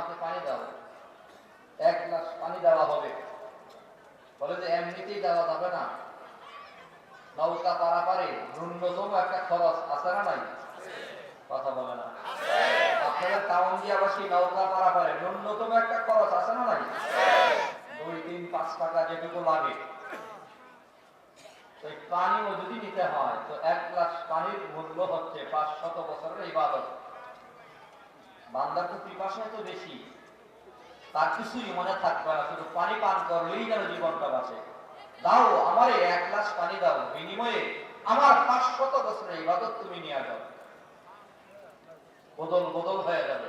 আমাকে পানি দাও। এক গ্লাস পানি দেওয়া হবে। বলে যে, এমনিতেই দেওয়া যাবে না। নৌকা পারাপারে ন্যূনতম একটা খরচ, আছে না নাই? কথা বলে না। আপনাদের কাউন্দিয়াবাসী নৌকা পারাপারে ন্যূনতম একটা খরচ, আছে না নাই? দুই তিন পাঁচ টাকা যেটুকু লাগে। এই পানিও যদি নিতে হয়, তো এক গ্লাস পানির মূল্য হচ্ছে পাঁচ শত বছরের ইবাদত। বান্দার তো পিপাসা তো বেশি, তার কিছুই মনে থাকবে না, শুধু পানি পান করলেই যেন জীবনটা বাঁচে। দাও, আমারে এক গ্লাস পানি দাও, বিনিময়ে আমার পাঁচ শত বছরের ইবাদত তুমি নিয়ে যাও। বদল বদল হয়ে যাবে।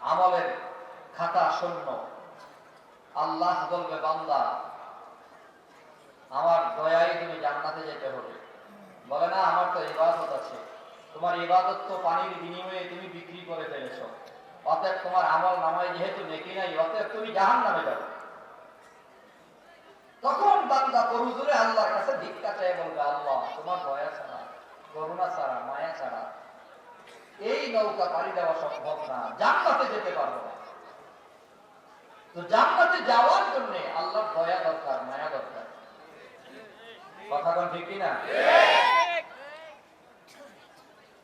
আমলের খাতা শূন্য। আল্লাহ বলবে, বান্দা, আমার দয়ায় তুমি জান্নাতে যেতে হবে। বলে, না, আমার তো ইবাদত আছে। তোমার ইবাদত তো পানির বিনিময়ে তুমি বিক্রি করে ফেলেছো। অতএব তোমার আমল নামায় যেহেতু নেকি নাই, অতএব তুমি জাহান নামে যাবে। তখন বান্দা পরুজুরে আল্লাহর কাছে ভিক্ষা চাই বলবে আল্লাহ, তোমার দয়া ছাড়া, করুণা ছাড়া, মায়া ছাড়া এই নৌকা পাড়ি দেওয়া সম্ভব না। জান্নাতে যেতে পারব না। তো জান্নাতে যাওয়ার জন্য আল্লাহর দয়া দরকার, মায়া দরকার। কথা কোন ঠিক না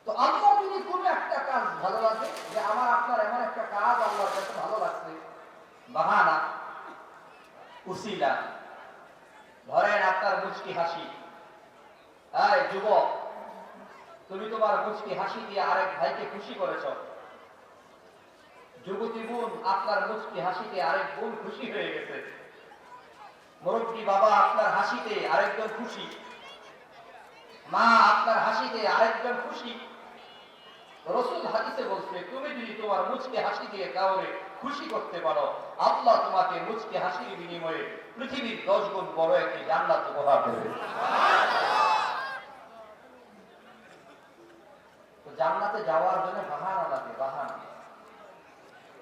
তো আল্লাহ যদি কোন একটা কাজ ভালো লাগে যে আমার, আপনার এমন একটা কাজ আল্লাহর কাছে ভালো লাগছে। বাহানা, উসিলা, ধরেন আপনার মুচকি হাসি। এই যুবক, তুমি তোমার মুচকি হাসি দিয়ে আরেক ভাইকে খুশি করেছ। যুবতী বোন, আপনার মুচকি হাসিতে আরেক বোন খুশি হয়ে গেছে। মুরব্বী বাবা আপনার হাসিতে আরেকজন খুশি। মা আপনার হাসিতে আরেকজন খুশি। রসুল হাদিসে বলছে, তুমি যদি তোমার মুচকে হাসি দিয়ে কাউরে খুশি করতে পারো, আল্লাহ তোমাকে মুচকে হাসির বিনিময়ে পৃথিবীর দশ গুণ বড় একটি জান্নাত উপহার দেবে। জান্নাতে যাওয়ার জন্য বাহানা লাগে, বাহানা।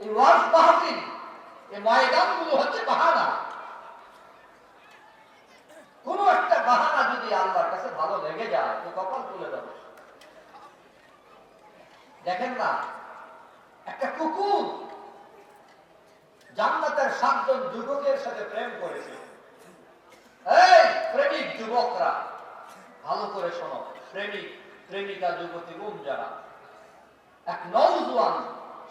এই ওয়াজ মাহফিল এই ময়দানগুলো হচ্ছে বাহানা। কোন একটা বাহানা যদি আল্লাহর কাছে ভালো লেগে যায়, তো কপাল তুলে দেবে দেখেন না, একটা কুকুর জান্নাতের সাতজন যুবকের সাথে প্রেম করেছে। এই প্রেমিক যুবকরা, ভালো করে শোনো, প্রেমিক, প্রেমিকা যুবতী বোন যারা, এক নৌজওয়ান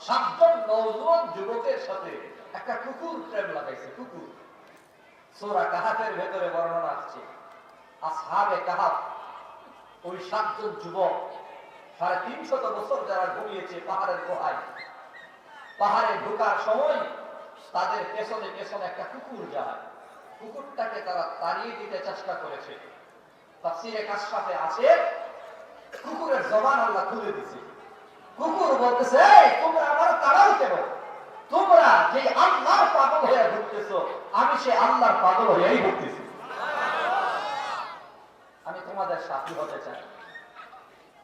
সাতজন নৌজওয়ান যুবকের সাথে একটা কুকুর প্রেম লাগাইছে, কুকুর। সোরা কাহাতের ভেতরে বর্ণনা আসছে আর আসহাবে কাহাত ওই সাতজন যুবক সাড়ে তিনশত বছর যারা ঘুমিয়েছে পাহাড়ের গোহায়। পাহাড়ে ঢোকার সময় তাদের পেছনে পেছনে একটা কুকুর যায়। কুকুরটাকে তারা তাড়িয়ে দিতে চেষ্টা করেছে। তাফসিরে কাশফাতে আছে, কুকুরের জবান আল্লাহ খুলে দিছে কুকুর বলতেছে তোমরা আমার তাড়াও কেন? তোমরা যে আল্লাহর পাগল হয়ে ঘুরতেছো, আমি সে আল্লাহর পাগল হয়েই ঘুরতেছি। আমি তোমাদের সাথী হতে চাই।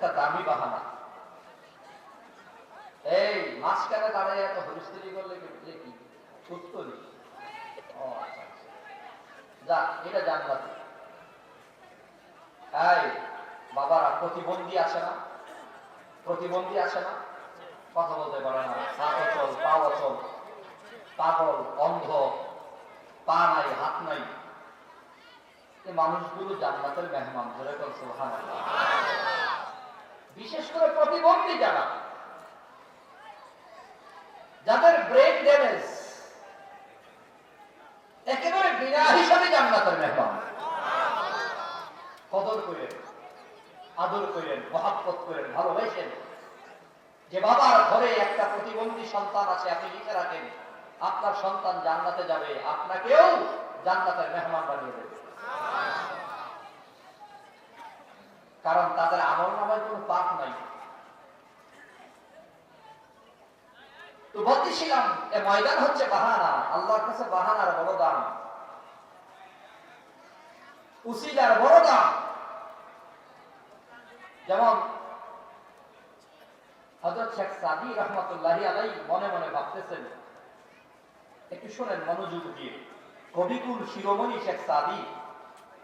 একটা দামি বাহানা। এই, মাঝখানে দাঁড়িয়ে এত হরিস্ত্রি করলে কি উত্তরি আচ্ছা আচ্ছা। যা, এটা জান্নাত এই, বাবারা, প্রতিবন্ধী আছে না? প্রতিবন্ধী আছে না? কথা বলতে পারে না। হাত অচল পা অচল পাগল, অন্ধ। পা নাই, হাত নাই। মানুষগুলো জান্নাতের মেহমান, ধরে কর, সুবহানাল্লাহ। বিশেষ করে প্রতিবন্ধী যারা, যাদের ব্রেন ড্যামেজ একেবারে বিনা হিসাবে জান্নাতের মেহমান। কদর করেন, আদর করেন, মহাব্বত করেন, ভালোবাসেন। যে বাবার ঘরে একটা প্রতিবন্ধী সন্তান আছে, আপনি লিখে রাখেন, আপনার সন্তান জান্নাতে যাবে, আপনাকেও জান্নাতের মেহমান বানিয়ে দেবে। কারণ তাদের আমল নামায় কোনো পাপ নাই। তো বলতেছিলাম এ ময়দান হচ্ছে বাহানা, আল্লাহর কাছে বাহানার বড় উসিলার বড় যেমন হজরত শেখ সাদি রহমতুল্লাহ আলাই মনে মনে ভাবতেছেন, একটু শোনেন মনোযোগ দিয়ে। কবিকুল শিরোমণি শেখ সাদি,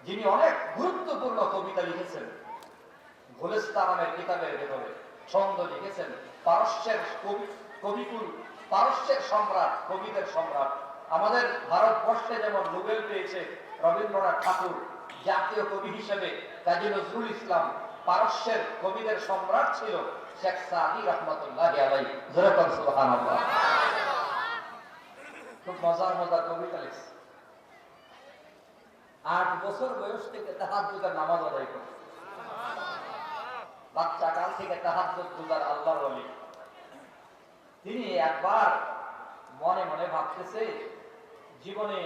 যিনি অনেক গুরুত্বপূর্ণ কবিতা লিখেছেন। নামের কিতাবের ভেতরে ছন্দ লিখেছেন পারস্যের কবি, কবিকুল, পারস্যের সম্রাট, কবিদের সম্রাট। আমাদের ভারতবর্ষে যেমন নোবেল পেয়েছে রবীন্দ্রনাথ ঠাকুর, জাতীয় কবি হিসেবে কাজী নজরুল ইসলাম, পারস্যের কবিদের সম্রাট ছিল শেখ সাদি রহমতুল্লাহ খুব মজার মজার কবিতা লিখছে। আট বছর বয়স থেকে তাহাজ্জুদের নামাজ আদায় করে বাচ্চা কাল থেকে তাহাজ্জুদ গুজার আল্লাহর ওলি। তিনি একবার মনে মনে ভাবতেছে, জীবনে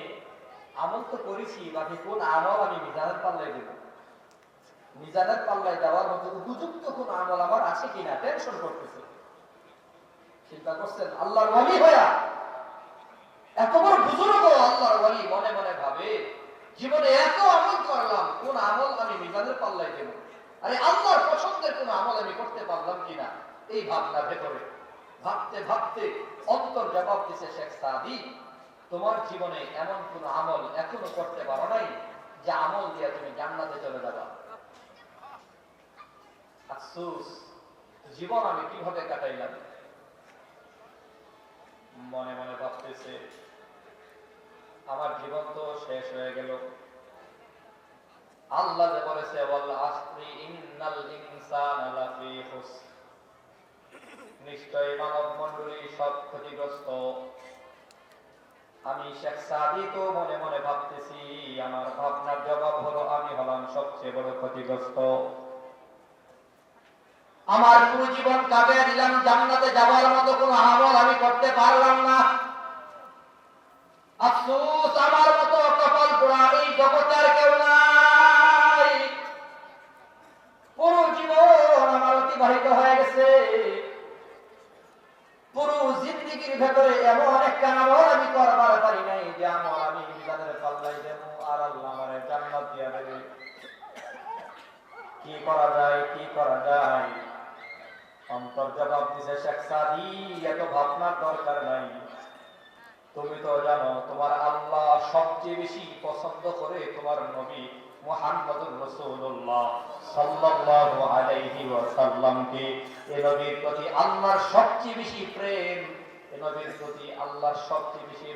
আমল তো করেছি, বাকি কোন আমল আমি মিজানের পাল্লায় দেব? মিজানের পাল্লায় দেওয়ার মতো উপযুক্ত কোন আমল আমার আছে কিনা টেনশন করতেছে। চিন্তা করছেন, আল্লাহর ওলি হইয়া এত বড় বুজুর্গ আল্লাহর ওলি মনে মনে ভাবে জীবনে এত আমল করলাম কোন আমল আমি মিজানের পাল্লায় দেব আরে আল্লাহর পছন্দের কোন আমল আমি করতে পারলাম কিনা এই ভাবনা ভেতরে। ভাবতে ভাবতে অন্তর জবাব দিছে শেখ সাদি তোমার জীবনে এমন কোন আমল এখনও করতে পারো নাই যে আমল দিয়ে তুমি জান্নাতে চলে যাবা? আফসোস, জীবন আমি কীভাবে কাটাইলাম? মনে মনে ভাবতেছে, আমার জীবন তো শেষ হয়ে গেল। আল্লাহ যে বলেছে, ওয়াল আসরি ইন্নাল ইনসানা লাফি খুসর। নিশ্চয় মানব মণ্ডলী সব ক্ষতিগ্রস্ত। আমি শেখ সাদি তো মনে মনে ভাবতেছি, আমার ভাবনার জবাব হলো, আমি হলাম সবচেয়ে বড় ক্ষতিগ্রস্ত। আমার পুরো জীবন কাটিয়ে দিলাম, জান্নাতে যাওয়ার মতো কোনো আমল আমি করতে পারলাম না। আফসোস, আমার মতো কপাল পোড়া এই জগতের কেউ নাই। পুরো জীবন আমার অতিবাহিত হয়ে গেছে পুরো জিন্দগির ভেতরে এমন একটা আমল আমি করবার পারি নাই যে আমল আমি মিজানের পাল্লাই দেব আর আল্লাহ আমার জান্নাত দিয়া দেবে কি করা যায়, কি করা যায়? অন্তর জবাব দিছে শেখ সাদি, এত ভাবনার দরকার নাই। তুমি তো জানো, তোমার আল্লাহ সবচেয়ে বেশি পছন্দ করে তোমার নবী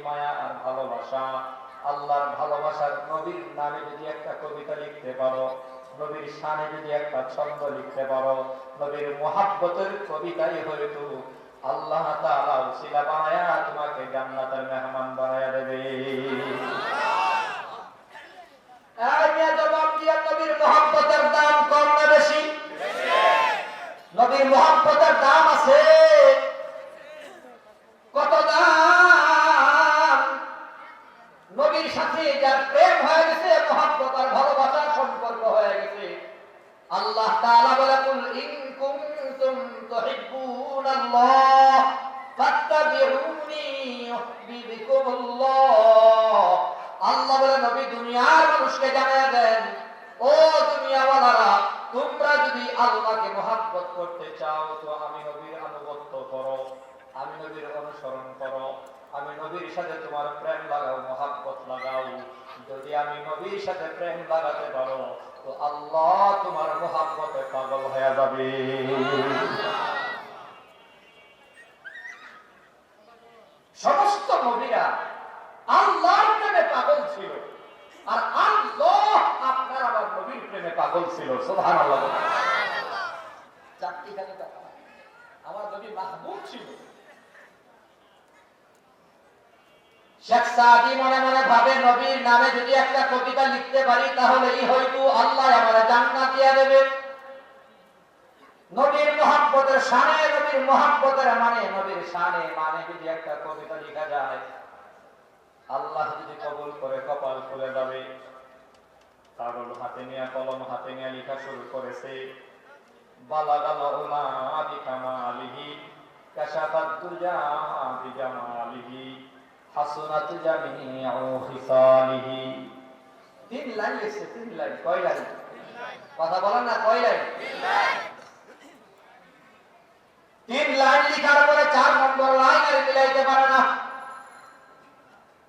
মায়া আর ভালোবাসা। ভালোবাসার নবীর নামে যদি একটা কবিতা লিখতে পারো নবীর শানে যদি একটা ছন্দ লিখতে পারো, নবীর মোহাব্বতের কবিতাই হয়তো আল্লাহ উসিলা বানায়া তোমাকে জান্নাতের মেহমান বানায়া দেবে। কত দাম? আল্লাহকে মহাব্বত করতে চাও, তো আমি নবীর আনুগত্য করো, আমি নবীর অনুসরণ করো, আমি নবীর সাথে তোমার প্রেম লাগাও, মহাব্বত লাগাও। যদি আমি নবীর সাথে প্রেম লাগাতে পারো, তো আল্লাহ তোমার মহাব্বতে পাগল হয়ে যাবে। সমস্ত নবীরা আল্লাহর প্রেমে পাগল ছিল, আর আল্লাহ আপনার আমার নবীর প্রেমে পাগল ছিল সোহান আল্লাহ চারটিখানি কথা আমার নবী মাহবুব ছিল। শেখ সাদি মনে মনে ভাবে, নবীর নামে যদি একটা কবিতা লিখতে পারি তাহলে এই হয়তো আল্লাহ আমার জান্নাত দিয়া দেবে। নবীর মোহাম্মতের শানে, নবীর মোহাম্মতের মানে নবীর শানে মানে যদি একটা কবিতা লেখা যায়, আল্লাহ যদি কবুল করে, কপাল খুলে যাবে। কাগজ হাতে নিয়ে, কলম হাতে নিয়ে লেখা শুরু করেছে। তিন লাইন? তিন লাইন লিখার পরে চার নম্বর লাইন আর মিলাইতে পারে না।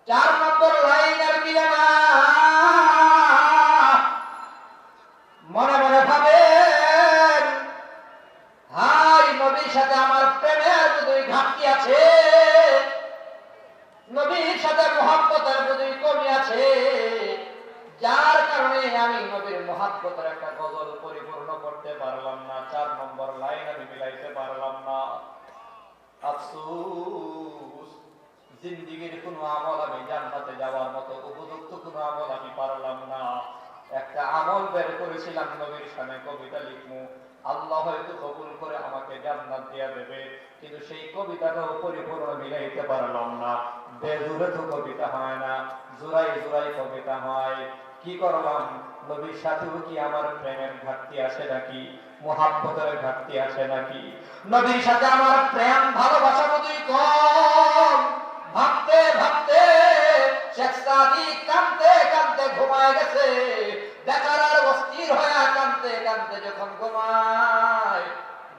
চার নম্বর লাইন আর মিলে না। জিন্দিগির কোনো আমল আমি জান্নাতে যাওয়ার মতো উপযুক্ত কোনো আমল আমি পারলাম না। একটা আমল বের করেছিলাম নবীর সামনে, কবিতা লিখমু। আল্লাহ হয়তো কবুল করে আমাকে জান্নাত দিয়া দেবে, কিন্তু সেই কবিতাটাও পরিপূর্ণ মিলাইতে পারলাম না। বেজুরে তো কবিতা হয় না কবিতা হয়। কি করলাম? নবীর সাথেও কি আমার প্রেমের ঘাটতি আছে নাকি? মোহাব্বতের ঘাটতি আছে নাকি? নবীর সাথে আমার প্রেম, ভালোবাসা বোধই কম। ভাবতে ভাবতে শেখ সাদি কানতে কানতে ঘুমায় গেছে। দেখার আর অস্থির হয়ে কানতে কানতে যখন ঘুমায়,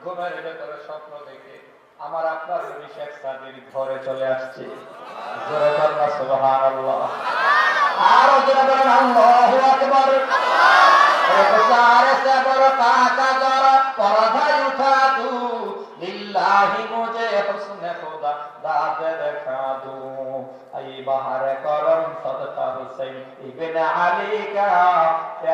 ঘুমের ভেতরে স্বপ্ন দেখে আমার আপনার নবী শেখ সাদির ঘরে চলে আসছে। জোরে কন্যা সুবহানাল্লাহ। আর বলেন আল্লাহু আকবার। উঠা দু লিল্লাহি তাদের কাদু এই বাহারে করম সদকা হুসেন ইবনে আলী কা